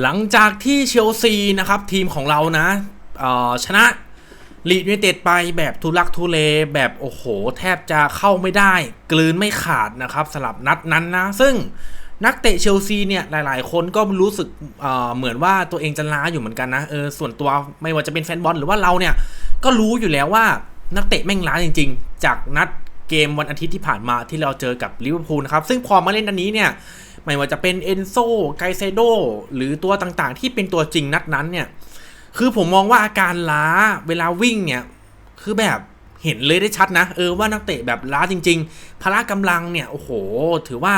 หลังจากที่เชลซีนะครับทีมของเรานะชนะลีดยูไนเต็ดไปแบบทุลักทุเลแบบโอ้โห แทบจะเข้าไม่ได้ กลืนไม่ขาดนะครับสลับนัดนั้นนะ ซึ่งนักเตะเชลซีเนี่ยหลาย ๆ คนก็รู้สึกเเหมือนว่าตัวเองจะล้าอยู่เหมือนกันนะเออส่วนตัวไม่ว่าจะเป็นแฟนบอลหรือว่าเราเนี่ยก็รู้อยู่แล้วว่านักเตะแม่งล้าจริง ๆ จากนัดเกมวันอาทิตย์ที่ผ่านมาที่เราเจอกับลิเวอร์พูลนะครับซึ่งพอมาเล่นอันนี้เนี่ย ไม่ว่าจะเป็นเอนโซไกเซโดหรือตัวต่างๆ ที่เป็นตัวจริงนัดนั้นเนี่ย คือผมมองว่าอาการล้าเวลาวิ่งเนี่ย คือแบบเห็นเลยได้ชัดนะ เออว่านักเตะแบบล้าจริง ๆ พละกำลังเนี่ย โอ้โห ถือว่า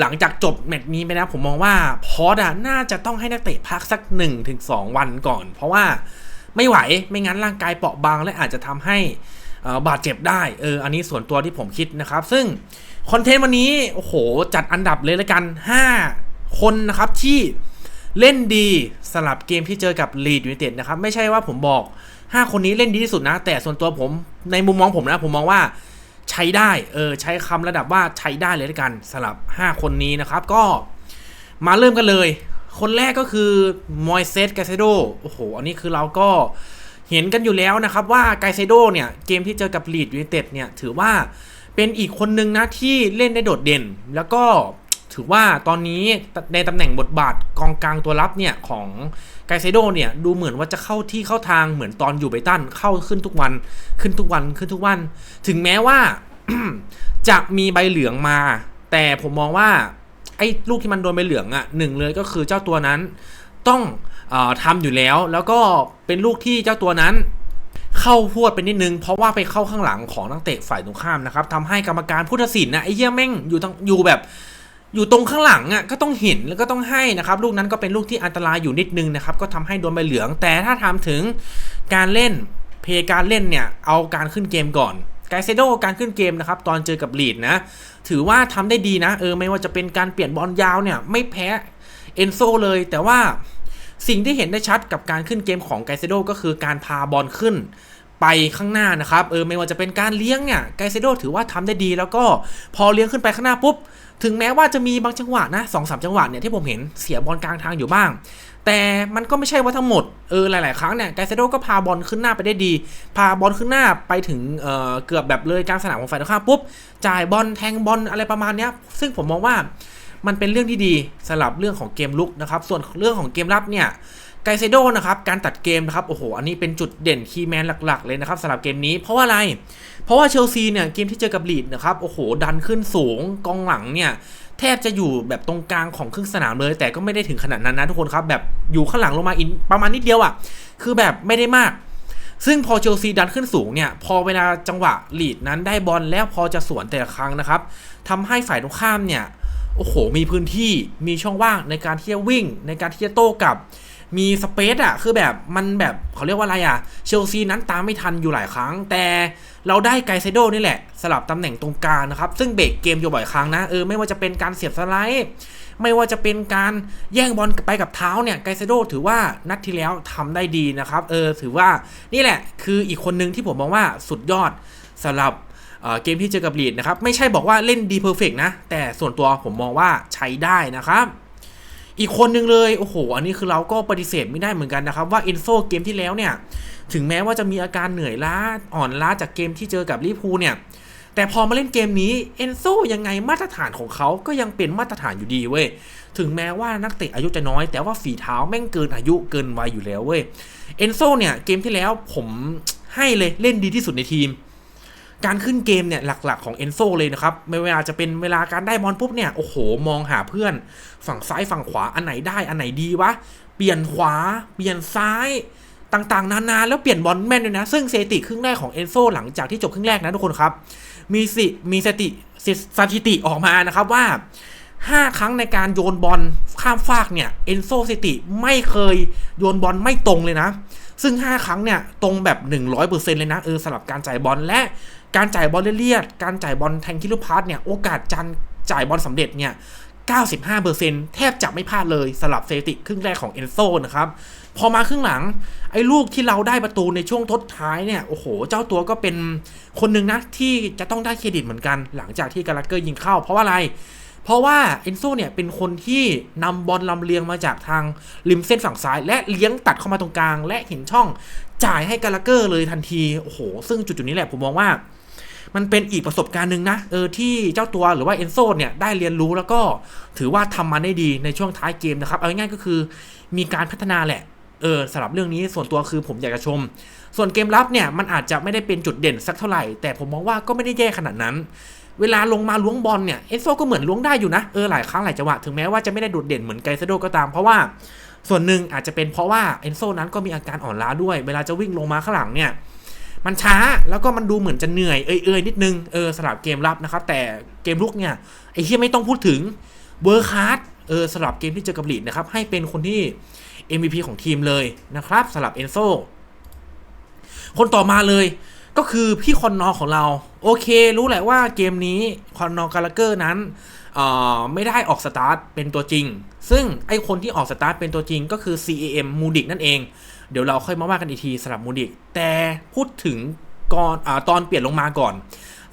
หลังจากจบแมตช์นี้ไปแล้วผมมองว่าพอดอะน่าจะต้องให้นักเตะพักสัก 1-2 วันก่อน เพราะว่าไม่ไหวไม่งั้นร่างกายเปราะบางและอาจจะทำให้อ่อบาดเจ็บได้เอออันนี้ส่วนตัวที่ผมคิดนะครับ ซึ่ง คอนเทนต์วันนี้ โอ้โห จัดอันดับเลยละกัน 5 คนนะครับที่เล่นดีสลับเกมที่เจอกับลีดยูไนเต็ดนะครับ ไม่ใช่ว่าผมบอก 5 คนนี้เล่นดีที่สุดนะ แต่ส่วนตัวผมในมุมมองผมนะ ผมมองว่าใช้ได้ เออ ใช้คำระดับว่าใช้ได้เลยละกันสลับ 5 คนนี้นะครับ ก็มาเริ่มกันเลย คนแรกก็คือมอยเซสกาเซโดโอ้โห อันนี้คือเราก็เห็นกันอยู่แล้วนะครับว่าไกเซโดเนี่ย เกมที่เจอกับลีดยูไนเต็ดเนี่ยถือว่า เป็นอีกคนนึงนะที่เล่นได้โดดเด่น แล้วก็ถือว่าตอนนี้ในตำแหน่งบทบาทกองกลางตัวรับเนี่ยของไกเซโดเนี่ยดูเหมือนว่าจะเข้าที่เข้าทางเหมือนตอนอยู่ไบตันเข้าขึ้นทุกวันขึ้นทุกวันขึ้นทุกวัน ถึงแม้ว่าจะมีใบเหลืองมา แต่ผมมองว่าไอ้ลูกที่มันโดนใบเหลืองอะ่ะหนึ่งเลยก็คือเจ้าตัวนั้นต้องออทำอยู่แล้ว แล้วก็เป็นลูกที่เจ้าตัวนั้น เข้าพวดไปนิดนึง เพราะว่าไปเข้าข้างหลังของนักเตะฝ่ายตรงข้ามนะครับทำให้กรรมการผู้ตัดสินนะไอ้เหี้ยแม่งอยู่ตั้งอยู่แบบอยู่ตรงข้างหลังอะก็ต้องเห็นแล้วก็ต้องให้นะครับ ลูกนั้นก็เป็นลูกที่อันตรายอยู่นิดนึงนะครับ ก็ทำให้โดนใบเหลือง แต่ถ้าทำถึงการเล่นเพย์การเล่นเนี่ย เอาการขึ้นเกมก่อนไกเซโดการขึ้นเกมนะครับ ตอนเจอกับลีดนะ ถือว่าทำได้ดีนะ เออไม่ว่าจะเป็นการเปลี่ยนบอลยาวเนี่ย ไม่แพ้เอนโซเลยแต่ว่า สิ่งที่เห็นได้ชัดกับการขึ้นเกมของไกเซโดก็คือการพาบอลขึ้นไปข้างหน้านะครับเออไม่ว่าจะเป็นการเลี้ยงเนี่ยไกเซโดถือว่าทำได้ดีแล้วก็พอเลี้ยงขึ้นไปข้างหน้าปุ๊บ ถึงแม้ว่าจะมีบางจังหวะนะสองสามจังหวะเนี่ยที่ผมเห็นเสียบอลกลางทางอยู่บ้าง แต่มันก็ไม่ใช่ว่าทั้งหมดเออหลาย ๆ ครั้งเนี่ยไกเซโดก็พาบอลขึ้นหน้าไปได้ดี พาบอลขึ้นหน้าไปถึงเออเกือบแบบเลยกลางสนามของฝ่ายตรงข้ามปุ๊บจ่ายบอลแทงบอลอะไรประมาณเนี้ยซึ่งผมมองว่า มันเป็นเรื่องที่ดีสำหรับเรื่องของเกมลุกนะครับส่วนเรื่องของเกมรับเนี่ยไกเซโดนะครับการตัดเกมนะครับโอ้โหอันนี้เป็นจุดเด่นคีย์แมนหลัก ๆ เลยนะครับสำหรับเกมนี้เพราะว่าอะไร เพราะว่าเชลซีเนี่ยเกมที่เจอกับลีดนะครับโอ้โหดันขึ้นสูงกองหลังเนี่ยแทบจะอยู่แบบตรงกลางของครึ่งสนามเลย แต่ก็ไม่ได้ถึงขนาดนั้นนะทุกคนครับแบบอยู่ข้างหลังลงมาอินประมาณนิดเดียวอะ่ะคือแบบไม่ได้มาก ซึ่งพอเชลซีดันขึ้นสูงเนี่ยพอเวลาจังหวะลีดนั้นได้บอลแล้วพอจะสวนแต่ละครั้งนะครับทำให้ฝ่ายตรงข้ามเนี่ย โอ้โห มีพื้นที่มีช่องว่างในการที่จะวิ่ง ในการที่จะโต้กลับ มีสเปซอะคือแบบมันแบบเขาเรียกว่าอะไรอะเชลซีนั้นตามไม่ทันอยู่หลายครั้ง แต่เราได้ไกเซโดนี่แหละ สลับตำแหน่งตรงกลางนะครับ ซึ่งเบรกเกมอยู่บ่อยครั้งนะ เออ ไม่ว่าจะเป็นการเสียบสไลด์ ไม่ว่าจะเป็นการแย่งบอลไปกับเท้าเนี่ย ไกเซโดถือว่านัดที่แล้วทำได้ดีนะครับ เออ ถือว่านี่แหละ คืออีกคนนึงที่ผมมองว่าสุดยอดสำหรับ เกมที่เจอกับลีดนะครับ ไม่ใช่บอกว่าเล่นดีเพอร์เฟกนะ แต่ส่วนตัวผมมองว่าใช้ได้นะครับ อีกคนนึงเลย โอ้โห อันนี้คือเราก็ปฏิเสธไม่ได้เหมือนกันนะครับ ว่าเอนโซเกมที่แล้วเนี่ย ถึงแม้ว่าจะมีอาการเหนื่อยล้าอ่อนล้าจากเกมที่เจอกับลิเวอร์พูลเนี่ยแต่พอมาเล่นเกมนี้เอนโซยังไงมาตรฐานของเขาก็ยังเป็นมาตรฐานอยู่ดีเว้ย ถึงแม้ว่านักเตะอายุจะน้อย แต่ว่าฝีเท้าแม่งเกินอายุเกินวัยอยู่แล้วเว้ยเอนโซเนี่ยเกมที่แล้วผมให้เลยเล่นดีที่สุดในทีม การขึ้นเกมเนี่ยหลักๆของเอนโซเลยนะครับไม่ว่าจะเป็นเวลาการได้บอลปุ๊บเนี่ยโอ้โหมองหาเพื่อน ฝั่งซ้ายฝั่งขวาอันไหนได้อันไหนดีวะเปลี่ยนขวา เปลี่ยนซ้ายต่างๆ นานาแล้วเปลี่ยนบอลแม่นด้วยนะ ซึ่งสถิติครึ่งแรกของเอนโซหลังจากที่จบครึ่งแรกนะทุกคนครับ มีสิมีสถิติสถิติออกมานะครับว่า 5 ครั้งในการโยนบอลข้ามฟากเนี่ยเอนโซสติไม่เคยโยนบอลไม่ตรงเลยนะ ซึ่ง 5 ครั้งเนี่ยตรงแบบ 100%เลยนะเออสำหรับการจ่ายบอลและ การจ่ายบอลเลียดการจ่ายบอลแทงคิลูพาสเนี่ยโอกาสจันจ่ายบอลสำเร็จเนี่ย95%แทบจะไม่พลาดเลยสำหรับสถิติครึ่งแรกของเอนโซนะครับ พอมาครึ่งหลัง ไอ้ลูกที่เราได้ประตูในช่วงทดท้ายเนี่ย โอ้โห เจ้าตัวก็เป็นคนหนึ่งนะ ที่จะต้องได้เครดิตเหมือนกัน หลังจากที่กาลาเกอร์ยิงเข้า เพราะว่าอะไร เพราะว่าเอนโซเนี่ยเป็นคนที่นำบอลลำเลียงมาจากทางริมเส้นฝั่งซ้าย และเลี้ยงตัดเข้ามาตรงกลาง และเห็นช่องจ่ายให้กาลาเกอร์เลยทันทีโอ้โหซึ่งจุดๆนี้แหละผมมองว่า มันเป็นอีกประสบการณ์หนึ่งนะเออที่เจ้าตัวหรือว่าเอนโซเนี่ยได้เรียนรู้แล้วก็ถือว่าทำมาได้ดีในช่วงท้ายเกมนะครับ เอาง่ายๆก็คือมีการพัฒนาแหละเออสำหรับเรื่องนี้ส่วนตัวคือผมอยากจะชม ส่วนเกมรับเนี่ยมันอาจจะไม่ได้เป็นจุดเด่นสักเท่าไหร่ แต่ผมมองว่าก็ไม่ได้แย่ขนาดนั้น เวลาลงมาล้วงบอลเนี่ยเอนโซก็เหมือนล้วงได้อยู่นะเออหลายครั้งหลายจังหวะถึงแม้ว่าจะไม่ได้โดดเด่นเหมือนไกเซโดก็ตามเพราะว่าส่วนหนึ่งอาจจะเป็นเพราะว่าเอนโซนั้นก็มีอาการอ่อนล้าด้วย เวลาจะวิ่งลงมาข้างหลังเนี่ย มันช้าแล้วก็มันดูเหมือนจะเหนื่อยเอ้ยๆนิดนึงเออสำหรับเกมรับนะครับ แต่เกมลุกเนี่ยไอ้ที่ไม่ต้องพูดถึงเวอร์คาร์ดเออสำหรับเกมที่เจอกับลีดนะครับ ให้เป็นคนที่ MVP ของทีมเลยนะครับสำหรับเอนโซคนต่อมาเลย ก็คือพี่คอนนอของเรา โอเค รู้แหละว่าเกมนี้คอนนอกาลาเกอร์นั้นไม่ได้ออกสตาร์ทเป็นตัวจริง ซึ่งไอคนที่ออกสตาร์ทเป็นตัวจริงก็คือ CAM มูดิกนั่นเอง เดี๋ยวเราค่อยมาว่ากันอีกทีสลับมูดิกแต่พูดถึงก่อนอตอนเปลี่ยนลงมาก่อน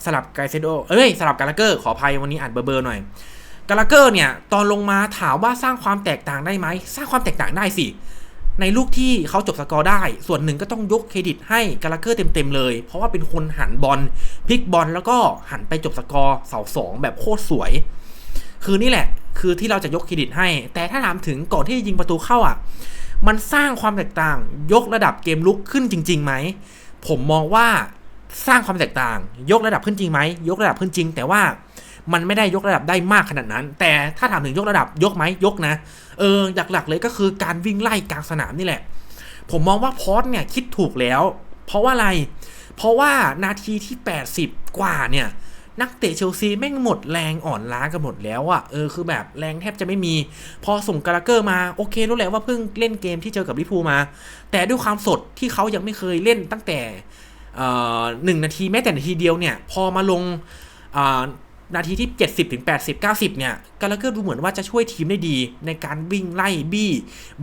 สลับไกเซโดเอ้ยสลับกาลาเกอร์ขออภัยวันนี้อ่านเบอร์เบอร์หน่อยกาลาเกอร์เนี่ยตอนลงมาถามว่าสร้างความแตกต่างได้ไหมสร้างความแตกต่างได้สิในลูกที่เขาจบสกอร์ได้ ส่วนหนึ่งก็ต้องยกเครดิตให้กาลาเกอร์เต็มๆเลย เพราะว่าเป็นคนหันบอลพลิกบอลแล้วก็หันไปจบสกอร์เสาสองแบบโคตรสวย คือนี่แหละ คือที่เราจะยกเครดิตให้ แต่ถ้าถามถึงก่อนที่จะยิงประตูเข้าอะ มันสร้างความแตกต่าง ยกระดับเกมลุกขึ้นจริงๆไหม ผมมองว่าสร้างความแตกต่าง ยกระดับขึ้นจริงไหมยกระดับขึ้นจริง แต่ว่ามันไม่ได้ยกระดับได้มากขนาดนั้น แต่ถ้าถามถึงยกระดับยกไหมยกนะ เออหลักๆเลยก็คือการวิ่งไล่กลางสนามนี่แหละ ผมมองว่าพอสเนี่ยคิดถูกแล้ว เพราะว่าอะไร เพราะว่านาทีที่ 80 กว่าเนี่ย นักเตะเชลซีแม่งหมดแรงอ่อนล้ากันหมดแล้วอะเออคือแบบแรงแทบจะไม่มี พอส่งกาลาเกอร์มาโอเครู้แหละว่าเพิ่งเล่นเกมที่เจอกับลิฟูมา แต่ด้วยความสดที่เขายังไม่เคยเล่นตั้งแต่หนึ่งนาทีแม้แต่นาทีเดียวเนี่ย พอมาลงนาทีที่ 70ถึง80 90 เนี่ยกาลาเกอร์ดูเหมือนว่าจะช่วยทีมได้ดี ในการวิ่งไล่บี้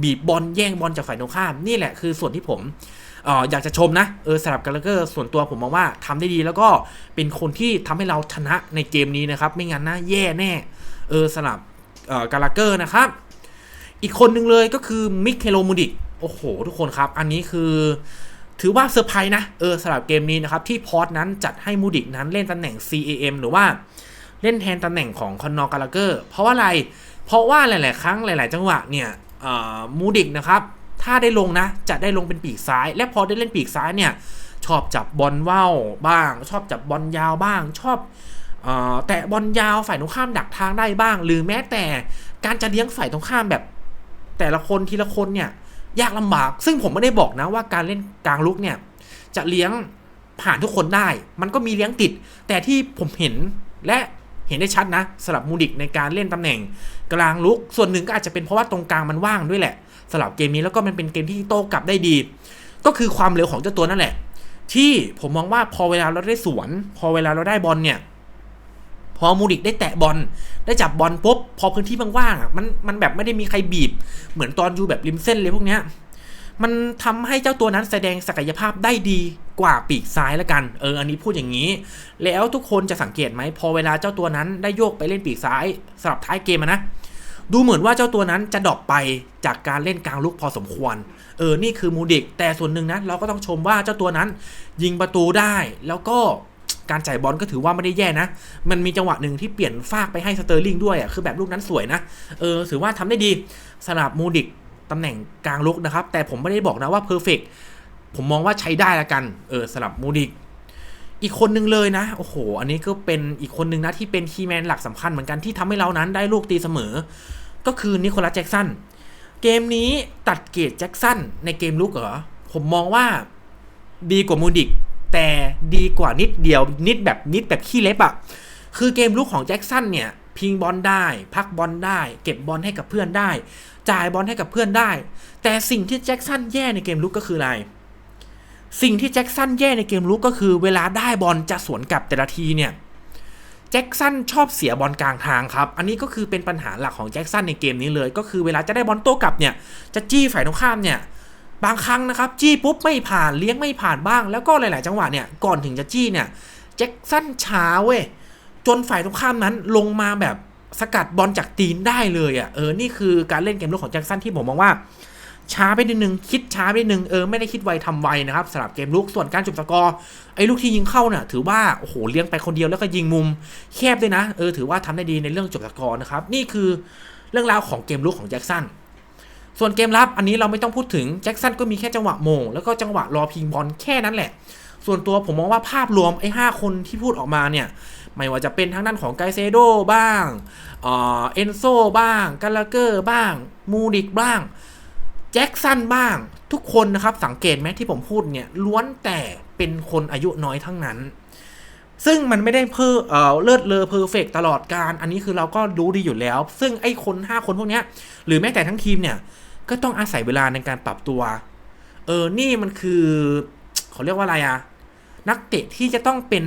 บีบบอลแย่งบอลจากฝ่ายตรงข้าม นี่แหละคือส่วนที่ผม อออยากจะชมนะเออสำหรับกาลเกอร์ส่วนตัวผมมองว่าทำได้ดีแล้วก็เป็นคนที่ทำให้เราชนะในเกมนี้นะครับ ไม่งั้นนะแย่แน่เออสำหรับกาลเกอร์นะครับ อีกคนหนึ่งเลยก็คือมิเคโลมูดิกโอ้โห ทุกคนครับ อันนี้คือถือว่าเซอร์ไพรส์นะเออสำหรับเกมนี้นะครับ ที่พอร์ตนั้นจัดให้มูดิกนั้นเล่นตำแหน่ง CAM หรือว่าเล่นแทนตำแหน่งของคอนนอร์กาลาเกอร์เพราะว่าอะไร เพราะว่าหลาย ๆ ครั้งหลาย ๆ จังหวะเนี่ยมูดิกนะครับ ถ้าได้ลงนะ จะได้ลงเป็นปีกซ้าย และพอได้เล่นปีกซ้ายเนี่ย ชอบจับบอลว่าวบ้าง ชอบจับบอลยาวบ้าง ชอบแตะบอลยาวฝ่ายตรงข้ามดักทางได้บ้าง หรือแม้แต่การจะเลี้ยงฝ่ายตรงข้ามแบบ แต่ละคนทีละคนเนี่ยยากลำบาก ซึ่งผมไม่ได้บอกนะว่าการเล่นกลางลุกเนี่ยจะเลี้ยงผ่านทุกคนได้ มันก็มีเลี้ยงติด แต่ที่ผมเห็นและ เห็นได้ชัดนะสำหรับมูดิกในการเล่นตำแหน่งกลางลุก ส่วนหนึ่งก็อาจจะเป็นเพราะว่าตรงกลางมันว่างด้วยแหละสำหรับเกมนี้แล้วก็มันเป็นเกมที่โต้กลับได้ดี ก็คือความเร็วของเจ้าตัวนั่นแหละ ที่ผมมองว่าพอเวลาเราได้สวน พอเวลาเราได้บอลเนี่ยพอมูดิกได้แตะบอลได้จับบอลปุ๊บพอพื้นที่ว่างๆอะมันมันแบบไม่ได้มีใครบีบ เหมือนตอนอยู่แบบริมเส้นเลยพวกเนี้ยมันทำให้เจ้าตัวนั้นแสดงศักยภาพได้ดี กว่าปีกซ้ายละกัน เออ อันนี้พูดอย่างนี้ แล้วทุกคนจะสังเกตไหม พอเวลาเจ้าตัวนั้นได้โยกไปเล่นปีกซ้ายสำหรับท้ายเกมนะ ดูเหมือนว่าเจ้าตัวนั้นจะดรอปไปจากการเล่นกลางลุกพอสมควร เออ นี่คือมูดิก แต่ส่วนหนึ่งนะ เราก็ต้องชมว่าเจ้าตัวนั้น ยิงประตูได้ แล้วก็การจ่ายบอลก็ถือว่าไม่ได้แย่นะ มันมีจังหวะหนึ่งที่เปลี่ยนฟากไปให้สเตอร์ลิงด้วยอะ คือแบบลูกนั้นสวยนะ เออ ถือว่าทำได้ดีสำหรับมูดิกตำแหน่งกลางลุกนะครับ แต่ผมไม่ได้บอกนะว่าเพอร์เฟก ผมมองว่าใช้ได้ละกัน เออสำหรับมูดิก อีกคนนึงเลยนะ โอ้โห อันนี้ก็เป็นอีกคนนึงนะ ที่เป็นคีย์แมนหลักสำคัญเหมือนกันที่ทำให้เรานั้นได้ลูกตีเสมอ ก็คือนิโคลัสแจ็กสัน เกมนี้ตัดเกตแจ็กสันในเกมลุกเหรอ ผมมองว่าดีกว่ามูดิก แต่ดีกว่านิดเดียวนิดแบบนิดแบบขี้เล็บอะคือเกมลุกของแจ็กสันเนี่ยพิงบอลได้ พักบอลได้ เก็บบอลให้กับเพื่อนได้ จ่ายบอลให้กับเพื่อนได้ แต่สิ่งที่แจ็กสันแย่ในเกมลุกก็คืออะไร สิ่งที่แจ็คสันแย่ในเกมลุกก็คือเวลาได้บอลจะสวนกลับแต่ละทีเนี่ยแจ็คสันชอบเสียบอลกลางทางครับ อันนี้ก็คือเป็นปัญหาหลักของแจ็คสันในเกมนี้เลย ก็คือเวลาจะได้บอลโต้กลับเนี่ย จะจี้ฝ่ายตรงข้ามเนี่ย บางครั้งนะครับ จี้ปุ๊บไม่ผ่านเลี้ยงไม่ผ่านบ้าง แล้วก็หลาย ๆ จังหวะเนี่ยก่อนถึงจะจี้เนี่ยแจ็คสันช้าเว้ยจนฝ่ายตรงข้ามนั้นลงมาแบบสกัดบอลจากตีนได้เลยอะ่ะเออนี่คือการเล่นเกมลุกของแจ็คสันที่ผมมองว่า ช้าไปนิดนึง คิดช้าไปนิดนึง เออ ไม่ได้คิดไวทำไวนะครับสำหรับเกมลุก ส่วนการจบสกอร์ ไอ้ลูกที่ยิงเข้าเนี่ย ถือว่า โอ้โห เลี้ยงไปคนเดียวแล้วก็ยิงมุมแคบด้วยนะ เออ ถือว่าทำได้ดีในเรื่องจบสกอร์นะครับ นี่คือเรื่องราวของเกมลุกของแจ็คสัน ส่วนเกมรับ อันนี้เราไม่ต้องพูดถึง แจ็คสันก็มีแค่จังหวะโมง แล้วก็จังหวะรอพิงบอลแค่นั้นแหละ ส่วนตัวผมมองว่าภาพรวมไอ้ห้าคนที่พูดออกมาเนี่ย ไม่ว่าจะเป็นทางด้านของไกเซโดบ้าง เอ็นโซบ้าง กาลาเกอร์บ้าง มูดิกบ้าง แจ็คสันบ้าง ทุกคนนะครับสังเกตไหมที่ผมพูดเนี่ยล้วนแต่เป็นคนอายุน้อยทั้งนั้น ซึ่งมันไม่ได้เพอเออเลิศเลอเพอร์เฟกตลอดการ อันนี้คือเราก็รู้ดีอยู่แล้ว ซึ่งไอ้คน 5 คนพวกเนี้ยหรือแม้แต่ทั้งทีมเนี่ยก็ต้องอาศัยเวลาในการปรับตัว เออ นี่มันคือเขาเรียกว่าอะไรอะนักเตะที่จะต้องเป็น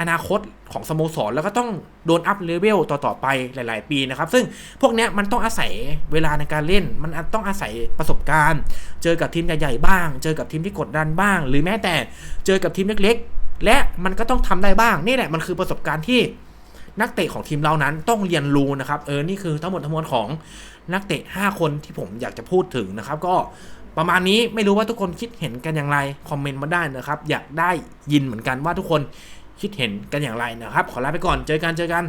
อนาคตของสโมสรแล้วก็ต้องโดนอัพเลเวลต่อๆไปหลาย ๆ ปีนะครับ ซึ่งพวกนี้มันต้องอาศัยเวลาในการเล่น มันต้องอาศัยประสบการณ์ เจอกับทีมใหญ่ๆบ้าง เจอกับทีมที่กดดันบ้าง หรือแม้แต่เจอกับทีมเล็กๆ และมันก็ต้องทำได้บ้างนี่แหละมันคือประสบการณ์ที่นักเตะของทีมเรานั้นต้องเรียนรู้นะครับ เออ นี่คือทั้งหมดทั้งมวลของนักเตะ 5 คนที่ผมอยากจะพูดถึงนะครับ ก็ประมาณนี้ไม่รู้ว่าทุกคนคิดเห็นกันอย่างไร คอมเมนต์มาได้นะครับ อยากได้ยินเหมือนกันว่าทุกคน คิดเห็นกันอย่างไรนะครับ ขอลาไปก่อนเจอกันเจอกัน